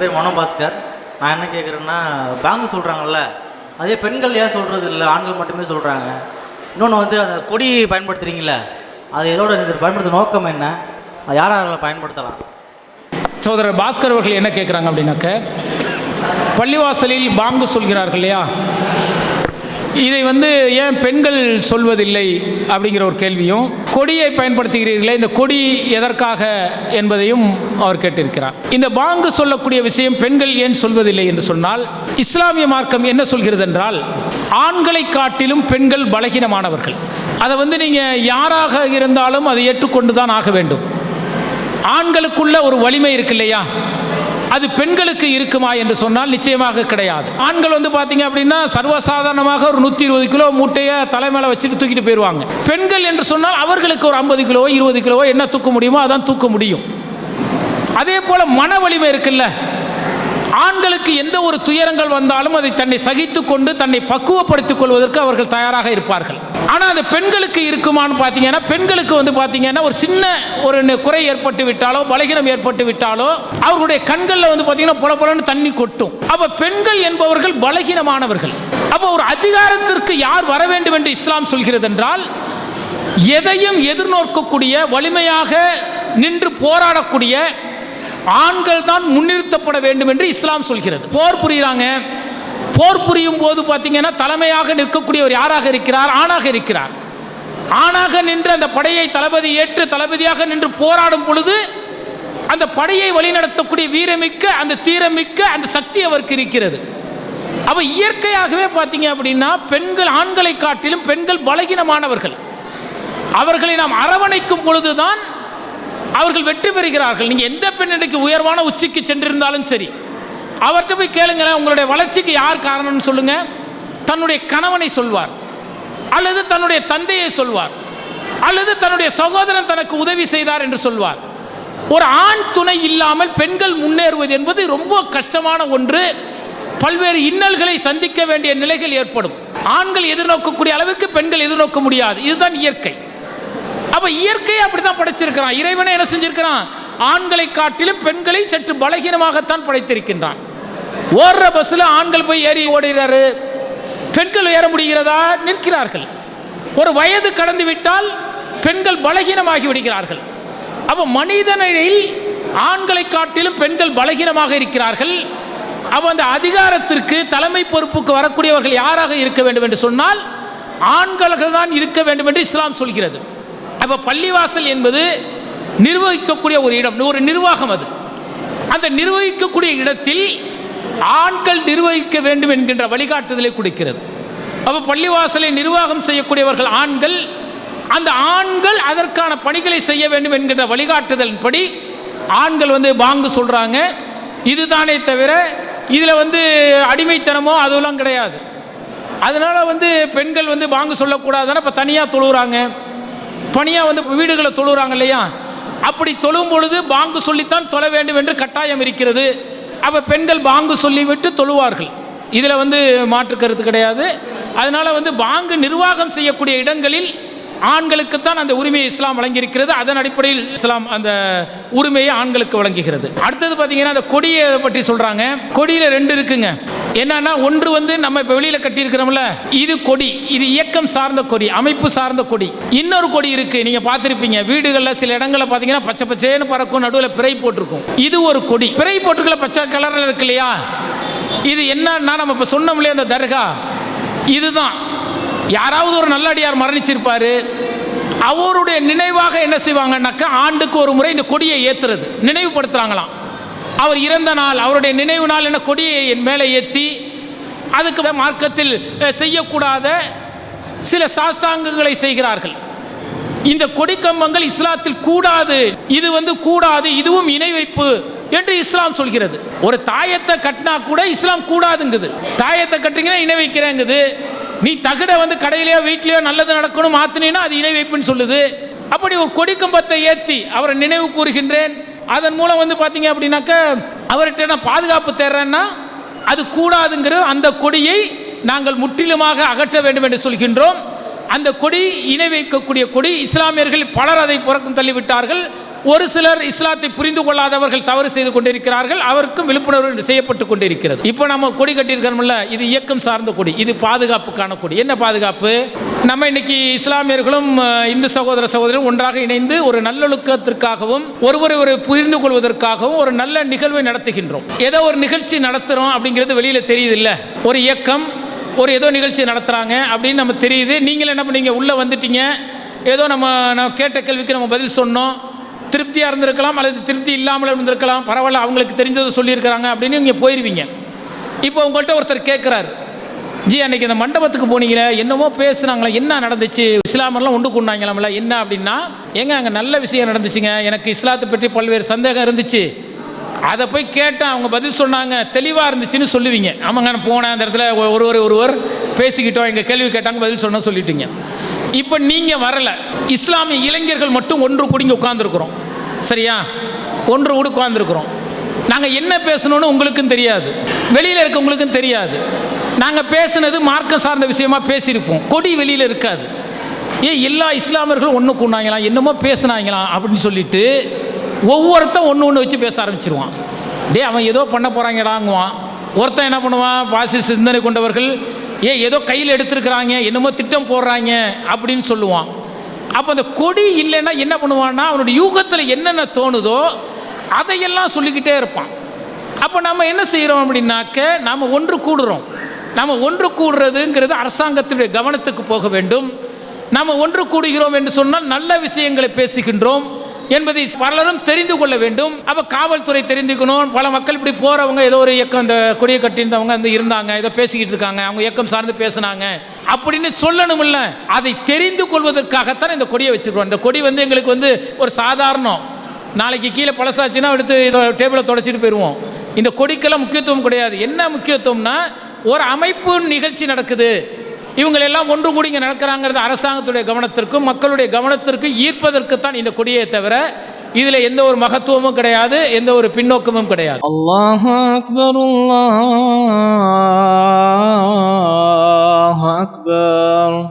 என் பேர் மனோபாஸ்கர். நான் என்ன கேட்குறேன்னா பேங்க் சொல்கிறாங்கல்ல அதே பெண்கள் ஏன் சொல்கிறது இல்லை ஆண்கள் மட்டுமே சொல்கிறாங்க இன்னொன்று வந்து அந்த கொடி பயன்படுத்துகிறீங்களே அது எதோட பயன்படுத்த நோக்கம் என்ன? அது யார் யாரெல்லாம் பயன்படுத்தலாம்? சோதரர் பாஸ்கர் அவர்கள் என்ன கேட்குறாங்க அப்படின்னாக்க பள்ளிவாசலில் பாங்கு சொல்கிறார்கள் இல்லையா? இதை வந்து ஏன் பெண்கள் சொல்வதில்லை அப்படிங்கிற ஒரு கேள்வியும் கொடியை பயன்படுத்துகிறீர்களே இந்த கொடி எதற்காக என்பதையும் அவர் கேட்டிருக்கிறார். இந்த பாங்கு சொல்லக்கூடிய விஷயம் பெண்கள் ஏன் சொல்வதில்லை என்று சொன்னால் இஸ்லாமிய மார்க்கம் என்ன சொல்கிறது என்றால் ஆண்களை காட்டிலும் பெண்கள் பலகீனமானவர்கள். அதை வந்து நீங்கள் யாராக இருந்தாலும் அதை ஏற்றுக்கொண்டு தான் ஆக வேண்டும். ஆண்களுக்குள்ள ஒரு வலிமை இருக்கு இல்லையா அது பெண்களுக்கு இருக்குமா என்று சொன்னால் நிச்சயமாக கிடையாது. ஆண்கள் வந்து பார்த்தீங்க அப்படின்னா சர்வசாதாரணமாக ஒரு நூற்றி இருபது கிலோ மூட்டையை தலைமையில வச்சுட்டு தூக்கிட்டு போயிடுவாங்க. பெண்கள் என்று சொன்னால் அவர்களுக்கு ஒரு ஐம்பது கிலோ இருபது கிலோவோ என்ன தூக்க முடியுமோ அதான் தூக்க முடியும். அதே போல் மன வலிமை இருக்குல்ல. ஆண்களுக்கு எந்த ஒரு துயரங்கள் வந்தாலும் அதை தன்னை சகித்து கொண்டு தன்னை பக்குவப்படுத்திக் கொள்வதற்கு அவர்கள் தயாராக இருப்பார்கள். ஆனால் அது பெண்களுக்கு இருக்குமான்னு பார்த்தீங்கன்னா பெண்களுக்கு வந்து பார்த்தீங்கன்னா ஒரு சின்ன ஒரு குறை ஏற்பட்டு விட்டாலோ பலகீனம் ஏற்பட்டு விட்டாலோ அவர்களுடைய கண்களில் வந்து பார்த்தீங்கன்னா புல பொலன்னு தண்ணி கொட்டும். அப்போ பெண்கள் என்பவர்கள் பலகீனமானவர்கள். அப்போ ஒரு அதிகாரத்திற்கு யார் வர வேண்டும் என்று இஸ்லாம் சொல்கிறது என்றால் எதையும் எதிர்நோக்கக்கூடிய வலிமையாக நின்று போராடக்கூடிய ஆண்கள் தான் முன்னிறுத்தப்பட வேண்டும் என்று இஸ்லாம் சொல்கிறது. போர் புரியுறாங்க? போர் புரியும் போது பார்த்தீங்கன்னா தலைமையாக நிற்கக்கூடியவர் யாராக இருக்கிறார்? ஆணாக இருக்கிறார். ஆணாக நின்று அந்த படையை தளபதி ஏற்று தளபதியாக நின்று போராடும் பொழுது அந்த படையை வழிநடத்தக்கூடிய வீரமிக்க அந்த தீரமிக்க அந்த சக்தி அவருக்கு இருக்கிறது. அப்போ இயற்கையாகவே பார்த்தீங்க அப்படின்னா பெண்கள் ஆண்களை காட்டிலும் பெண்கள் பலகீனமானவர்கள். அவர்களை நாம் அரவணைக்கும் பொழுதுதான் அவர்கள் வெற்றி பெறுகிறார்கள். நீங்கள் எந்த பெண்ணிடைக்கு உயர்வான உச்சிக்கு சென்றிருந்தாலும் சரி. அவர்கிட்ட போய் கேளுங்களேன் உங்களுடைய வளர்ச்சிக்கு யார் காரணம்னு சொல்லுங்க. தன்னுடைய கணவனை சொல்வார். அல்லது தன்னுடைய தந்தையை சொல்வார். அல்லது தன்னுடைய சகோதரன் தனக்கு உதவி செய்தார் என்று சொல்வார். ஒரு ஆண் துணை இல்லாமல் பெண்கள் முன்னேறுவது என்பது ரொம்ப கஷ்டமான ஒன்று. பல்வேறு இன்னல்களை சந்திக்க வேண்டிய நிலைகள் ஏற்படும். ஆண்கள் எதிர்நோக்கக்கூடிய அளவிற்கு பெண்கள் எதிர்நோக்க முடியாது. இதுதான் இயற்கை. அப்போ இயற்கையை அப்படி தான் படைச்சிருக்கிறான். இறைவனை என்ன செஞ்சிருக்கிறான்? ஆண்களை காட்டிலும் பெண்களை சற்று பலகீனமாகத்தான் படைத்திருக்கின்றான். ஓடுற பஸ்ஸில் ஆண்கள் போய் ஏறி ஓடுகிறாரு. பெண்கள் ஏற முடிகிறதா? நிற்கிறார்கள். ஒரு வயது கடந்து விட்டால் பெண்கள் பலகீனமாகி விடுகிறார்கள். அப்போ மனிதனில் ஆண்களை காட்டிலும் பெண்கள் பலகீனமாக இருக்கிறார்கள். அப்போ அந்த அதிகாரத்திற்கு தலைமை பொறுப்புக்கு வரக்கூடியவர்கள் யாராக இருக்க வேண்டும் என்று சொன்னால் ஆண்கள்கள் தான் இருக்க வேண்டும் என்று இஸ்லாம் சொல்கிறது. அப்போ பள்ளிவாசல் என்பது நிர்வகிக்கக்கூடிய ஒரு இடம் ஒரு நிர்வாகம் அது. அந்த நிர்வகிக்கக்கூடிய இடத்தில் ஆண்கள் நிர்வகிக்க வேண்டும் என்கின்ற வழிகாட்டுதலை கொடுக்கிறது. அப்போ பள்ளிவாசலை நிர்வாகம் செய்யக்கூடியவர்கள் ஆண்கள் அந்த ஆண்கள் அதற்கான பணிகளை செய்ய வேண்டும் என்கின்ற வழிகாட்டுதலின்படி ஆண்கள் வந்து பாங்கு சொல்கிறாங்க இதுதானே தவிர இதில் வந்து அடிமைத்தனமோ அதெல்லாம் கிடையாது. அதனால் வந்து பெண்கள் வந்து பாங்கு சொல்லக்கூடாதுன்னா இப்போ தனியாக தொழுகிறாங்க பணியாக வந்து வீடுகளை தொழுகிறாங்க இல்லையா? அப்படி தொழும் பொழுது பாங்கு சொல்லித்தான் தொழ வேண்டும் என்று கட்டாயம் இருக்கிறது. அப்போ பெண்கள் பாங்கு சொல்லிவிட்டு தொழுவார்கள். இதில் வந்து மாற்று கருத்து கிடையாது. அதனால் வந்து பாங்கு நிர்வாகம் செய்யக்கூடிய இடங்களில் ஆண்களுக்குத்தான் அந்த உரிமையை இஸ்லாம் வழங்கியிருக்கிறது. அதன் அடிப்படையில் இஸ்லாம் அந்த உரிமையை ஆண்களுக்கு வழங்குகிறது. அடுத்தது பார்த்தீங்கன்னா அந்த கொடியை பற்றி சொல்கிறாங்க கொடியில் ரெண்டு இருக்குங்க. என்னன்னா ஒன்று வந்து நம்ம இப்போ வெளியில் கட்டியிருக்கிறோம்ல இது கொடி. இது இயக்கம் சார்ந்த கொடி அமைப்பு சார்ந்த கொடி. இன்னொரு கொடி இருக்கு. நீங்க பார்த்துருப்பீங்க. வீடுகளில் சில இடங்களில் பார்த்தீங்கன்னா பச்சை பச்சைன்னு பறக்கும் நடுவில் பிறை போட்டிருக்கும். இது ஒரு கொடி. பிறை போட்டிருக்கல பச்சை கலரில் இருக்கு இல்லையா? இது என்னன்னா நம்ம இப்போ சொன்னோம்லையே அந்த தர்கா? இதுதான். யாராவது ஒரு நல்லடியார் மரணிச்சிருப்பாரு அவருடைய நினைவாக என்ன செய்வாங்கன்னாக்கா ஆண்டுக்கு ஒரு முறை இந்த கொடியை ஏத்துறது. நினைவுபடுத்துறாங்களாம். அவர் இறந்த நாள் அவருடைய நினைவு நாள் என்ன கொடியை என் மேலே ஏற்றி அதுக்கு மார்க்கத்தில் செய்யக்கூடாத சில சாஸ்தாங்கங்களை செய்கிறார்கள். இந்த கொடிக்கம்பங்கள் இஸ்லாத்தில் கூடாது இது வந்து கூடாது இதுவும் இணை வைப்பு என்று இஸ்லாம் சொல்கிறது. ஒரு தாயத்தை கட்டினா கூட இஸ்லாம் கூடாதுங்குது. தாயத்தை கட்டுறீங்கன்னா இணை வைக்கிறேங்குது. நீ தகட வந்து கடையிலையோ வீட்லேயோ நல்லது நடக்கணும் மாத்தினீன்னா அது இணை வைப்புன்னு சொல்லுது. அப்படி ஒரு கொடி கம்பத்தை ஏற்றி அவரை நினைவு கூறுகின்றேன். அதன் மூலம் வந்து பார்த்தீங்க அப்படின்னாக்க அவர்கிட்ட நான் பாதுகாப்பு தேர்றேன்னா அது கூடாதுங்கிற அந்த கொடியை நாங்கள் முற்றிலுமாக அகற்ற வேண்டும் என்று சொல்கின்றோம். அந்த கொடி இணை வைக்கக்கூடிய கொடி இஸ்லாமியர்கள் பலர் அதை புறக்கம் தள்ளிவிட்டார்கள். ஒரு சிலர் இஸ்லாத்தை புரிந்து கொள்ளாதவர்கள் தவறு செய்து கொண்டிருக்கிறார்கள் அவருக்கும் விழிப்புணர்வு செய்யப்பட்டு கொண்டிருக்கிறது. இப்போ நம்ம கொடி கட்டியிருக்கிறோம்ல இது இயக்கம் சார்ந்த கொடி இது பாதுகாப்புக்கான கொடி. என்ன பாதுகாப்பு? நம்ம இன்னைக்கு இஸ்லாமியர்களும் இந்து சகோதர சகோதரரும் ஒன்றாக இணைந்து ஒரு நல்லொழுக்கத்திற்காகவும் ஒருவரை ஒரு புரிந்து கொள்வதற்காகவும் ஒரு நல்ல நிகழ்வை நடத்துகின்றோம். ஏதோ ஒரு நிகழ்ச்சி நடத்துகிறோம் அப்படிங்கிறது வெளியில் தெரியுது இல்லை ஒரு இயக்கம் ஒரு ஏதோ நிகழ்ச்சி நடத்துகிறாங்க அப்படின்னு நம்ம தெரியுது. நீங்கள் என்ன பண்ணீங்க? உள்ளே வந்துட்டீங்க. ஏதோ நம்ம நம்ம கேட்ட கேள்விக்கு நம்ம பதில் சொன்னோம். திருப்தியாக இருந்திருக்கலாம் அல்லது திருப்தி இல்லாமல் இருந்திருக்கலாம். பரவாயில்ல அவங்களுக்கு தெரிஞ்சதை சொல்லியிருக்கிறாங்க அப்படின்னு இங்கே போயிடுவீங்க இப்போ உங்கள்கிட்ட ஒருத்தர் கேட்குறாரு ஜி அன்றைக்கி இந்த மண்டபத்துக்கு போனீங்களே என்னமோ பேசுனாங்களே என்ன நடந்துச்சு? இஸ்லாமர்லாம் உண்டு கொண்டாங்களாம்ல என்ன அப்படின்னா ஏங்க அங்கே நல்ல விஷயம் நடந்துச்சுங்க எனக்கு இஸ்லாத்தை பற்றி பல்வேறு சந்தேகம் இருந்துச்சு. அதை போய் கேட்டேன் அவங்க பதில் சொன்னாங்க தெளிவாக இருந்துச்சுன்னு சொல்லுவீங்க. ஆமாங்க நான் போனேன் அந்த இடத்துல ஒருவர் ஒருவர் பேசிக்கிட்டோம் எங்கள் கேள்வி கேட்டாங்க பதில் சொன்ன சொல்லிட்டீங்க. இப்போ நீங்கள் வரலை. இஸ்லாமிய இளைஞர்கள் மட்டும் ஒன்று கூடிங்க உட்காந்துருக்குறோம் சரியா? ஒன்று கூட உட்காந்துருக்குறோம் நாங்கள் என்ன பேசணும்னு உங்களுக்கும் தெரியாது. வெளியில் இருக்கவங்களுக்கும் தெரியாது. நாங்கள் பேசுனது மார்க்க சார்ந்த விஷயமா பேசியிருப்போம். கொடி வெளியில் இருக்காது. ஏ எல்லா இஸ்லாமியர்களும் ஒன்று கூண்டாங்களாம் என்னமோ பேசுனாங்களாம் அப்படின்னு சொல்லிட்டு ஒவ்வொருத்தன் ஒன்று ஒன்று வச்சு பேச ஆரம்பிச்சிருவான். டே அவன் ஏதோ பண்ண போகிறாங்கடாங்குவான் ஒருத்தன் என்ன பண்ணுவான்? பாசி சிந்தனை கொண்டவர்கள் ஏ ஏதோ கையில் எடுத்திருக்கிறாங்க என்னமோ திட்டம் போடுறாங்க அப்படின்னு சொல்லுவான். அப்போ அந்த கொடி இல்லைன்னா என்ன பண்ணுவான்னா அவனுடைய யூகத்தில் என்னென்ன தோணுதோ அதையெல்லாம் சொல்லிக்கிட்டே இருப்பான். அப்போ நம்ம என்ன செய்கிறோம் அப்படின்னாக்க நாம் ஒன்று கூடுறோம். நம்ம ஒன்று கூடுறதுங்கிறது அரசாங்கத்தினுடைய கவனத்துக்கு போக வேண்டும். நாம் ஒன்று கூடுகிறோம் என்று சொன்னால் நல்ல விஷயங்களை பேசுகின்றோம் என்பதை பலரும் தெரிந்து கொள்ள வேண்டும். அப்போ காவல்துறை தெரிந்துக்கணும். பல மக்கள் இப்படி போகிறவங்க ஏதோ ஒரு இயக்கம் அந்த கொடியை கட்டியிருந்தவங்க வந்து இருந்தாங்க ஏதோ பேசிக்கிட்டு இருக்காங்க அவங்க இயக்கம் சார்ந்து பேசுனாங்க. அப்படின்னு சொல்லணும் இல்லை அதை தெரிந்து கொள்வதற்காகத்தான் இந்த கொடியை வச்சுருக்கோம் இந்த கொடி வந்து எங்களுக்கு வந்து ஒரு சாதாரணம் நாளைக்கு கீழே பழசாச்சுன்னா எடுத்து இதை டேபிளை தொடச்சிட்டு போயிடுவோம் இந்த கொடிக்கெல்லாம் முக்கியத்துவம் கிடையாது. என்ன முக்கியத்துவம்னா ஒரு அமைப்பு நிகழ்ச்சி நடக்குது. இவங்களெல்லாம் ஒன்று கூடி இங்கே நடக்கிறாங்கிறது அரசாங்கத்துடைய கவனத்திற்கும் மக்களுடைய கவனத்திற்கும் ஈர்ப்பதற்கு தான் இந்த கொடியை தவிர இதில் எந்த ஒரு மகத்துவமும் கிடையாது எந்த ஒரு பின்னோக்கமும் கிடையாது. அல்லாஹ் அக்பர் الله أكبر